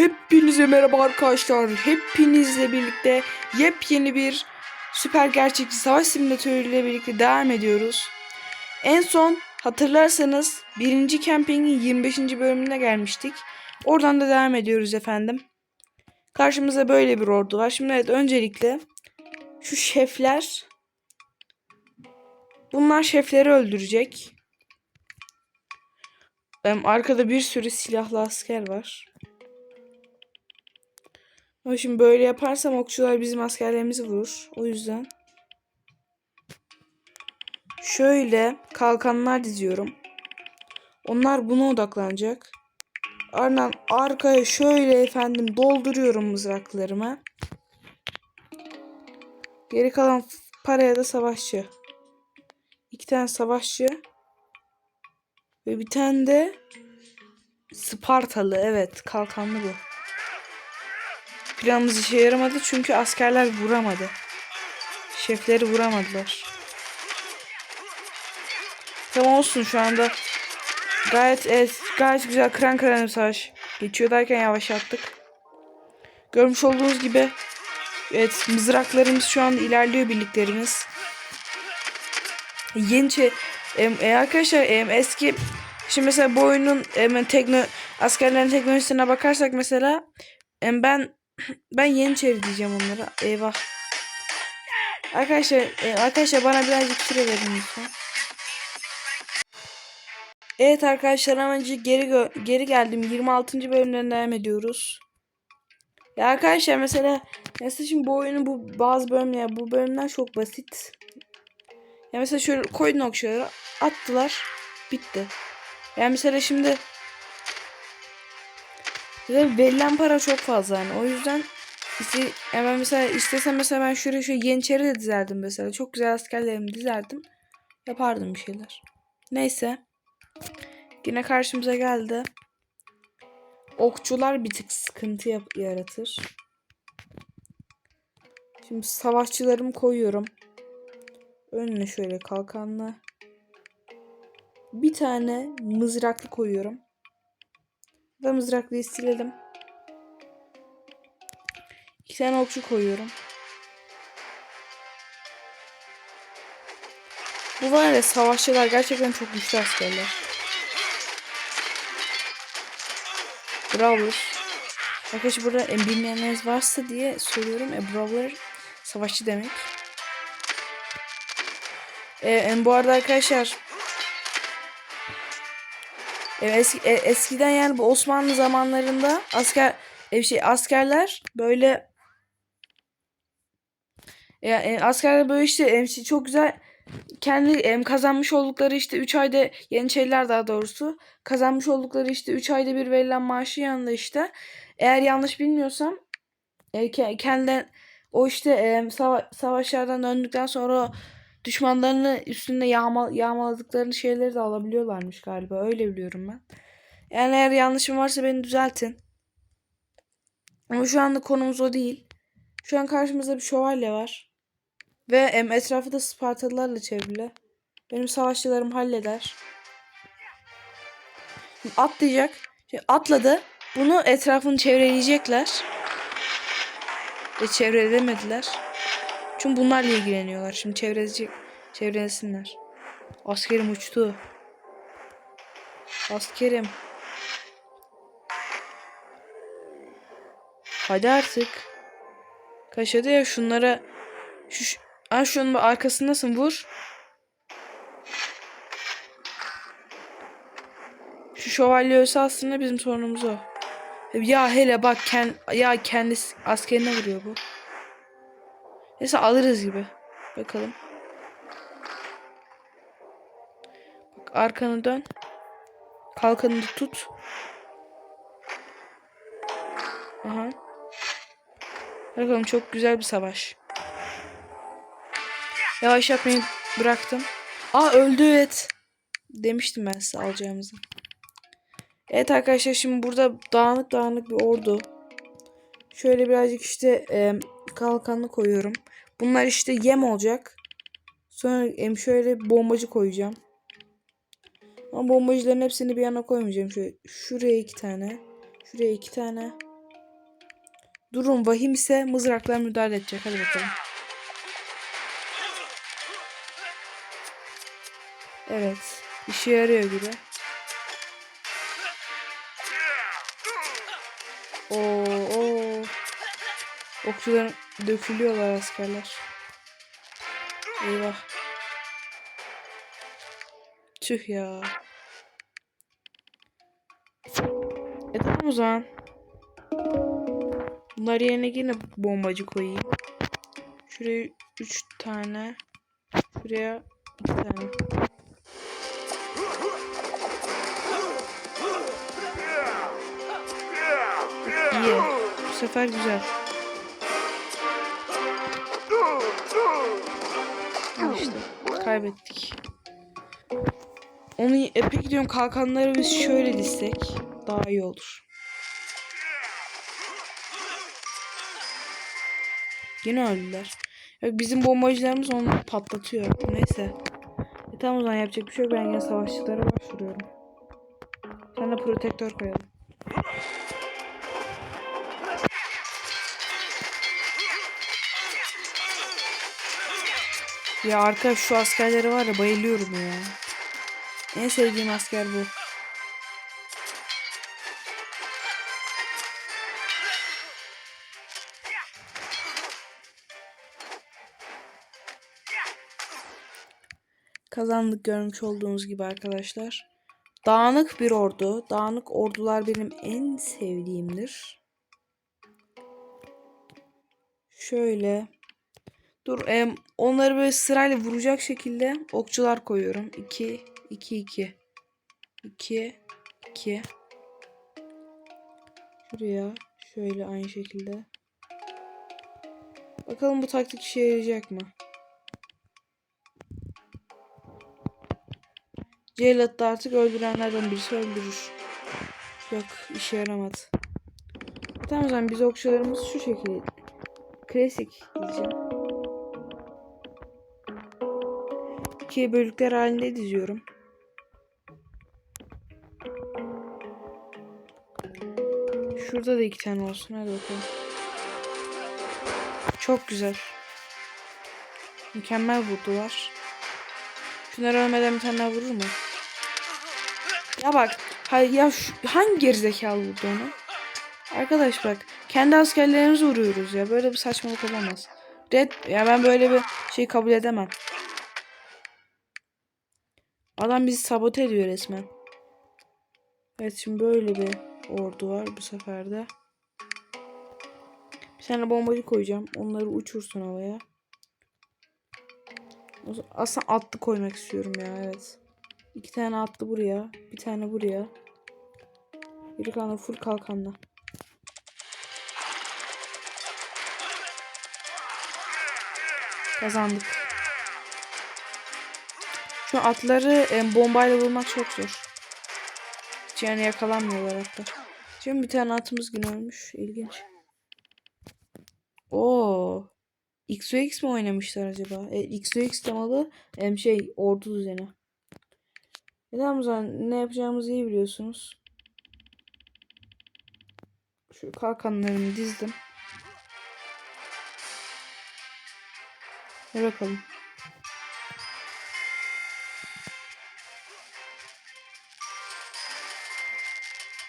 Hepinize merhaba arkadaşlar. Hepinizle birlikte yepyeni bir süper gerçekçi savaş simülatörüyle birlikte devam ediyoruz. En son hatırlarsanız birinci campingin 25. bölümüne gelmiştik. Oradan da devam ediyoruz efendim. Karşımıza böyle bir ordu var. Şimdi evet öncelikle şu şefler bunlar şefleri öldürecek. Arkada bir sürü silahlı asker var. Ama şimdi böyle yaparsam okçular bizim askerlerimizi vurur. O yüzden. Şöyle kalkanlar diziyorum. Onlar buna odaklanacak. Ardından arkaya şöyle efendim dolduruyorum mızraklarımı. Geri kalan paraya da savaşçı. İki tane savaşçı. Ve bir tane de Spartalı. Evet kalkanlı bu. Planımız işe yaramadı çünkü askerler vuramadı. Şefleri vuramadılar. Tamam olsun şu anda. Gayet evet, gayet güzel kıran kıran savaş. Geçiyor derken yavaşlattık. Görmüş olduğunuz gibi evet mızraklarımız şu an ilerliyor birliklerimiz. Yeni şey, em, e, arkadaşlar em, eski şimdi mesela bu oyunun em, tekno askerlerin teknolojisine bakarsak mesela em, ben ben Yeniçeri diyeceğim onlara. Eyvah. Arkadaşlar, e, arkadaşlar bana birazcık süre verin lütfen. Evet arkadaşlar hemen geri geri geldim. 26. bölümden devam ediyoruz. Ya arkadaşlar mesela mesela şimdi bu oyunun bu bazı bölümler bu bölümler çok basit. Ya mesela şöyle koydun okşaları attılar bitti. Yani mesela şimdi ve verilen para çok fazla yani. O yüzden işte, ben mesela istesem mesela ben şuraya şu Yeniçeri de dizerdim mesela. Çok güzel askerlerimi dizerdim. Yapardım bir şeyler. Neyse. Yine karşımıza geldi. Okçular bir tık sıkıntı yaratır. Şimdi savaşçılarımı koyuyorum. Önüne şöyle kalkanla. Bir tane mızraklı koyuyorum. Ve mızraklıyı silelim. İki tane okçu koyuyorum. Bu var ya savaşçılar gerçekten çok güçlü askerler. Brawler. Arkadaşlar burada e, bilmeyenleriniz varsa diye söylüyorum. E, Brawler savaşçı demek. E, e, bu arada arkadaşlar e, eski, e, eskiden yani bu Osmanlı zamanlarında asker e, şey askerler böyle ya e, askerler böyle işte şey, çok güzel kendi kazanmış oldukları işte 3 ayda Yeniçeriler daha doğrusu kazanmış oldukları işte 3 ayda bir verilen maaşı yanında işte eğer yanlış bilmiyorsam ke- kendinden o işte sava- savaşlardan döndükten sonra düşmanlarını üstünde yağma yağmaladıklarını şeyleri de alabiliyorlarmış galiba öyle biliyorum ben. Yani eğer yanlışım varsa beni düzeltin. Ama şu anda konumuz o değil. Şu an karşımızda bir şövalye var. Ve em, etrafı da Spartalılarla çevrili. Benim savaşçılarım halleder. Atlayacak. Atladı. Bunu etrafını çevreleyecekler. Ve çevrelemediler. Çünkü bunlarla ilgileniyorlar. Şimdi çevreleyecek. Çevrelesinler. Askerim uçtu. Askerim. Hadi artık. Kaşadı ya şunlara. Şu, şu Aa, şunun arkasındasın vur. Şu şövalye ölse aslında bizim sorunumuz o. Ya hele bak ken, ya kendisi askerine vuruyor bu. Neyse alırız gibi. Bakalım. Bak arkanı dön. Kalkanını tut. Aha. Bakalım çok güzel bir savaş. Yavaş yapmayı bıraktım. Aa öldü evet. Demiştim ben size alacağımızı. Evet arkadaşlar şimdi burada dağınık dağınık bir ordu. Şöyle birazcık işte e, kalkanlı koyuyorum. Bunlar işte yem olacak. Sonra em şöyle bombacı koyacağım. Ama bombacıların hepsini bir yana koymayacağım. Şöyle şuraya iki tane. Şuraya iki tane. Durum vahim ise mızraklar müdahale edecek. Hadi bakalım. Evet. işe yarıyor gibi. Oo, oo. Okçuların dökülüyorlar askerler. Eyvah. Tüh ya. E tamam o zaman. Bunlar yerine yine bombacı koyayım. Şuraya 3 tane. Şuraya 2 tane. İyi. Bu sefer güzel. Kaybettik. Onu e, peki diyorum kalkanları biz şöyle dizsek daha iyi olur. Yine öldüler. Yok, bizim bombacılarımız onu patlatıyor. Neyse. E, tamam o zaman yapacak bir şey yok. Ben yine savaşçılara başvuruyorum. Sen de protektör koyalım. Ya arkadaş şu askerlere var ya bayılıyorum ya. En sevdiğim asker bu. Kazandık görmüş olduğunuz gibi arkadaşlar. Dağınık bir ordu. Dağınık ordular benim en sevdiğimdir. Şöyle. Dur em, onları böyle sırayla vuracak şekilde okçular koyuyorum. 2 2 2 2 2 Şuraya şöyle aynı şekilde. Bakalım bu taktik işe yarayacak mı? Cellat da artık öldürenlerden birisi öldürür. Yok işe yaramadı. Tamam o zaman biz okçularımız şu şekilde. Klasik diyeceğim. İkiye bölükler halinde diziyorum. Şurada da iki tane olsun. Hadi bakalım. Çok güzel. Mükemmel vurdular. Şunlar ölmeden bir tane vurur mu? Ya bak. Ya şu, hangi gerizekalı vurdu onu? Arkadaş bak. Kendi askerlerimizi vuruyoruz ya. Böyle bir saçmalık olamaz. Red ya ben böyle bir şey kabul edemem. Adam bizi sabote ediyor resmen. Evet şimdi böyle bir ordu var bu sefer de. Bir tane bombacı koyacağım. Onları uçursun havaya. Aslında atlı koymak istiyorum ya evet. İki tane atlı buraya. Bir tane buraya. Bir tane full kalkanla. Kazandık. Şu atları e, bombayla vurmak çok zor. Hiç yani yakalanmıyorlar hatta. Şimdi bir tane atımız yine ölmüş. İlginç. Oo. XOX mi oynamışlar acaba? E, XOX temalı hem şey ordu düzeni. E tamam zaman ne yapacağımızı iyi biliyorsunuz. Şu kalkanlarımı dizdim. Ne bakalım.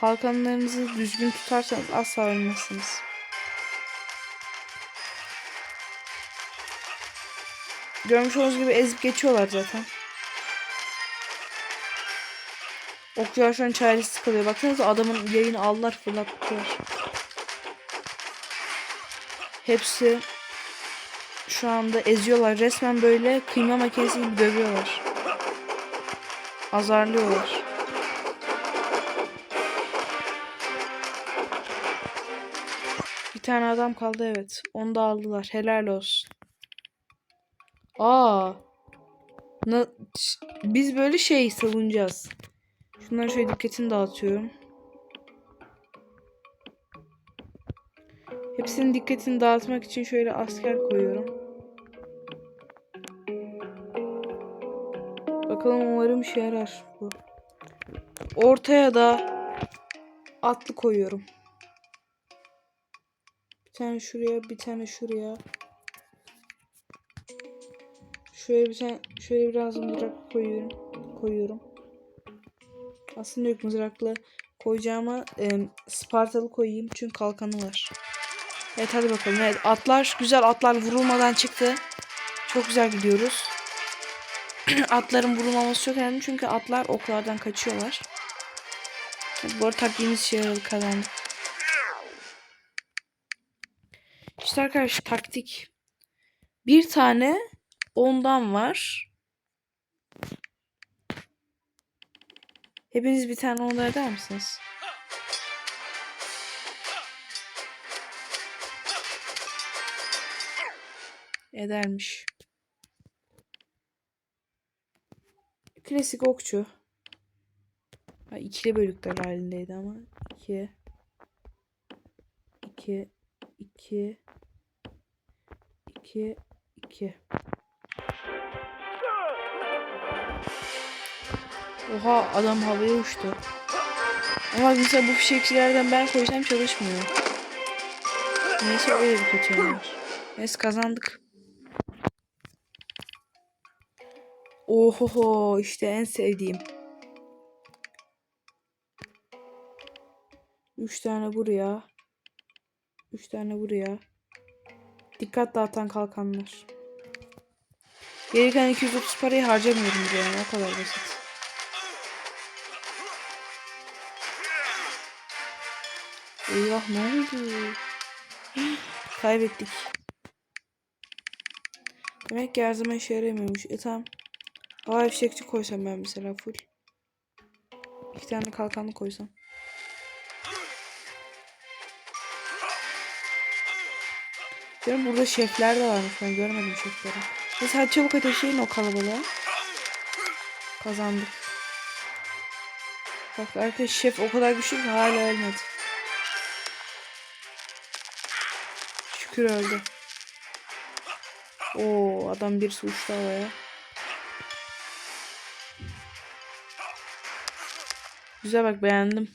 Kalkanlarınızı düzgün tutarsanız asla ölmezsiniz. Görmüş olduğunuz gibi ezip geçiyorlar zaten. Okçular çaresiz kalıyor. Baksanıza adamın yayını aldılar fırlattılar. Hepsi şu anda eziyorlar. Resmen böyle kıyma makinesi gibi dövüyorlar. Azarlıyorlar. Tane adam kaldı evet. Onu da aldılar. Helal olsun. Aa. Na, biz böyle şey savunacağız. Şunların şöyle dikkatini dağıtıyorum. Hepsinin dikkatini dağıtmak için şöyle asker koyuyorum. Bakalım umarım işe yarar bu. Ortaya da atlı koyuyorum. Tane şuraya, bir tane şuraya. Şöyle bir tane, şöyle biraz mızrak koyuyorum. Koyuyorum. Aslında yok mızrakla koyacağıma e, Spartalı koyayım çünkü kalkanı var. Evet hadi bakalım. Evet atlar güzel atlar vurulmadan çıktı. Çok güzel gidiyoruz. Atların vurulmaması çok önemli çünkü atlar oklardan kaçıyorlar. Bu arada taktiğimiz şey kazandık. İşte arkadaşlar taktik. Bir tane ondan var. Hepiniz bir tane ondan eder misiniz? Edermiş. Klasik okçu. Ha, ikili bölükler halindeydi ama. 2 2 2 2 2 Oha adam havaya uçtu. Ama mesela bu fişekçilerden ben koysam çalışmıyor. Neyse öyle bir kötü yanı var. Neyse kazandık. Ohoho işte en sevdiğim. Üç tane buraya. Üç tane buraya. Dikkat dağıtan kalkanlar. Geri kalan 230 parayı harcamıyorum buraya yani o kadar basit. Eyvah ne oldu? Kaybettik. Demek ki her zaman işe yaramıyormuş. E tamam. Hava fişekçi koysam ben mesela full. İki tane kalkanlı koysam. Diyorum burada şefler de varmış ben görmedim şefleri. Neyse hadi çabuk ateşleyin o kalabalığa. Kazandık. Bak arkadaş şef o kadar güçlü ki hala ölmedi. Şükür öldü. Oo adam bir uçtu havaya. Güzel bak beğendim.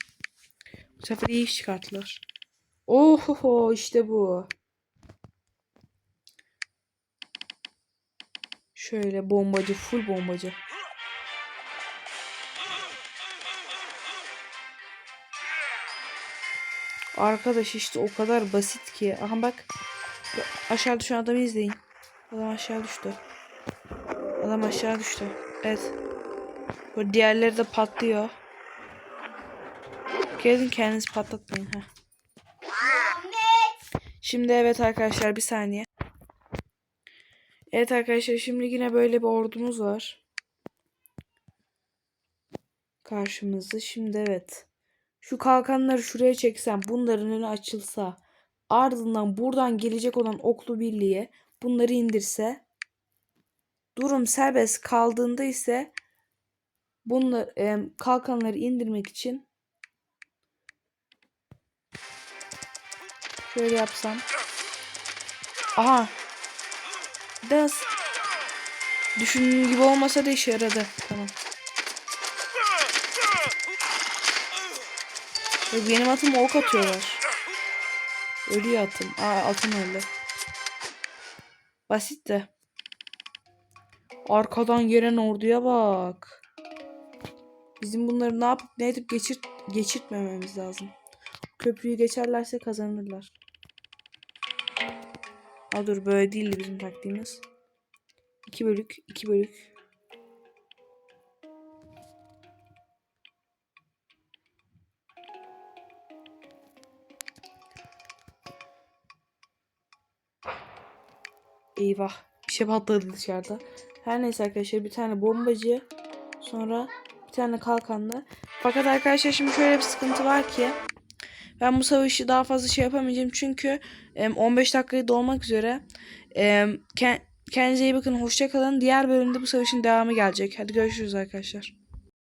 Bu sefer iyi iş çıkarttılar. Ohoho işte bu. Şöyle bombacı full bombacı. Arkadaş işte o kadar basit ki. Aha bak. Aşağı düşen adamı izleyin. Adam aşağı düştü. Adam aşağı düştü. Evet. Bu diğerleri de patlıyor. Gelin kendiniz patlatmayın. Heh. Şimdi evet arkadaşlar bir saniye. Evet arkadaşlar şimdi yine böyle bir ordumuz var. Karşımızda. Şimdi evet. Şu kalkanları şuraya çeksem bunların önü açılsa ardından buradan gelecek olan oklu birliğe bunları indirse durum serbest kaldığında ise bunlar e, kalkanları indirmek için şöyle yapsam aha biraz düşündüğüm gibi olmasa da işe yaradı tamam Ve benim atım ok atıyorlar ölüyor atım aa atım öldü basit de Arkadan gelen orduya bak. Bizim bunları ne yapıp ne edip geçirt geçirtmememiz lazım. Köprüyü geçerlerse kazanırlar. Ha dur böyle değildi bizim taktiğimiz. 2 bölük, 2 bölük. Eyvah. Bir şey patladı dışarıda. Her neyse arkadaşlar bir tane bombacı. Sonra bir tane kalkanlı. Fakat arkadaşlar şimdi şöyle bir sıkıntı var ki. Ben bu savaşı daha fazla şey yapamayacağım. Çünkü em, 15 dakikayı dolmak üzere. Kendinize iyi bakın. Hoşça kalın. Diğer bölümde bu savaşın devamı gelecek. Hadi görüşürüz arkadaşlar.